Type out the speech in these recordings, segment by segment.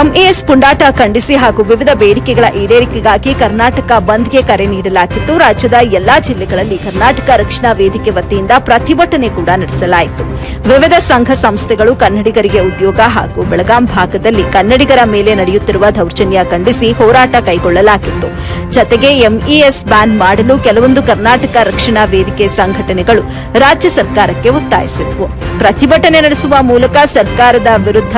MAS ಪುಂಡಾಟ ಖಂಡಿಸಿ ಹಾಗೂ ವಿವಿಧ ಬೇಡಿಕೆಗಳ ಈಡೇರಿಕೆಗಾಗಿ ಕರ್ನಾಟಕ ಬಂದ್ಗೆ ಕರೆ ನೀಡಲಾಗಿತ್ತು. ರಾಜ್ಯದ ಎಲ್ಲಾ ಜಿಲ್ಲೆಗಳಲ್ಲಿ ಕರ್ನಾಟಕ ರಕ್ಷಣಾ ವೇದಿಕೆ ವತಿಯಿಂದ ಪ್ರತಿಭಟನೆ ಕೂಡ ನಡೆಸಲಾಯಿತು. ವಿವಿಧ ಸಂಘ ಸಂಸ್ಥೆಗಳು ಕನ್ನಡಿಗರಿಗೆ ಉದ್ಯೋಗ ಹಾಗೂ ಬೆಳಗಾಂ ಭಾಗದಲ್ಲಿ ಕನ್ನಡಿಗರ ಮೇಲೆ ನಡೆಯುತ್ತಿರುವ ದೌರ್ಜನ್ಯ ಖಂಡಿಸಿ ಹೋರಾಟ ಕೈಗೊಳ್ಳಲಾಗಿತ್ತು. ಜತೆಗೆ ಎಂಇಎಸ್ ಬ್ಯಾನ್ ಮಾಡಲು ಕೆಲವೊಂದು ಕರ್ನಾಟಕ ರಕ್ಷಣಾ ವೇದಿಕೆ ಸಂಘಟನೆಗಳು ರಾಜ್ಯ ಸರ್ಕಾರಕ್ಕೆ ಒತ್ತಾಯಿಸಿದ್ವು. ಪ್ರತಿಭಟನೆ ನಡೆಸುವ ಮೂಲಕ ಸರ್ಕಾರದ ವಿರುದ್ಧ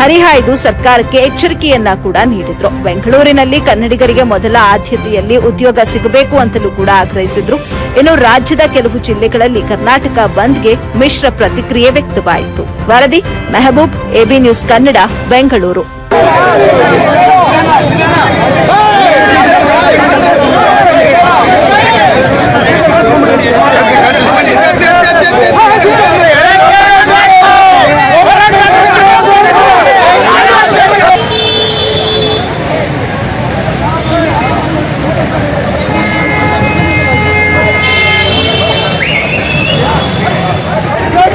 ಹರಿಹಾಯ್ದು ಸರ್ಕಾರಕ್ಕೆ ಎಚ್ಚರಿಕೆಯನ್ನ ಕೂಡ ನೀಡಿದ್ರು. ಬೆಂಗಳೂರಿನಲ್ಲಿ ಕನ್ನಡಿಗರಿಗೆ ಮೊದಲ ಆದ್ಯತೆಯಲ್ಲಿ ಉದ್ಯೋಗ ಸಿಗಬೇಕು ಅಂತಲೂ ಕೂಡ ಆಗ್ರಹಿಸಿದ್ರು. ಇನ್ನು ರಾಜ್ಯದ ಕೆಲವು ಜಿಲ್ಲೆಗಳಲ್ಲಿ ಕರ್ನಾಟಕ ಬಂದ್ಗೆ ಮಿಶ್ರ ಪ್ರತಿಕ್ರಿಯೆ ವ್ಯಕ್ತವಾಯಿತು. ವರದಿ, Mehboob, AB news Kannada, Bengaluru.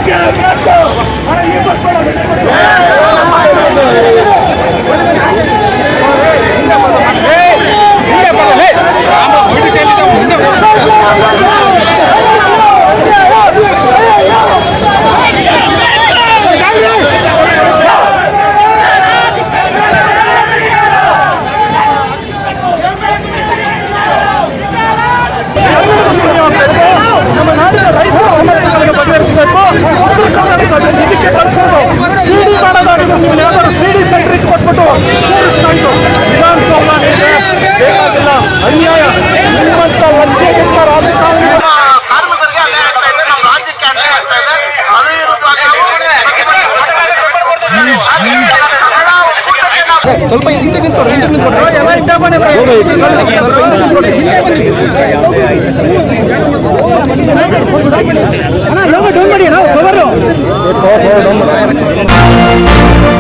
Yeah. ನೀವು ಯಾವ್ದಾದ್ರು ಸಿಡಿ ಸೆಂಟರ್ ಇಟ್ಕೊಟ್ಬಿಟ್ಟು ಕೂರಿಸ್ತಾ ಇದ್ದು ವಿಧಾನಸೌಧ ನಿಮಗೆ ಬೇಕಾಗಿಲ್ಲ ಅನ್ಯಾಯ. ನಿಮ್ಮಂತ ಲಂಚ ರಾಜಕಾರಣ. ನಾವು ನಾವು ಸ್ವಲ್ಪ ಹಿಂದೆ ನಿಂತ್ಕೊಡ್ರಿ ಹಿಂದೆ ನಿಂತ್ಕೊಡ್ರಿ ಎಲ್ಲ ಹಿಂದೆ ಬನ್ನಿ ಸ್ವಲ್ಪ ಹಿಂದೆ ನಿಂತ್ಕೊಡ್ರಿ Foi bom, foi.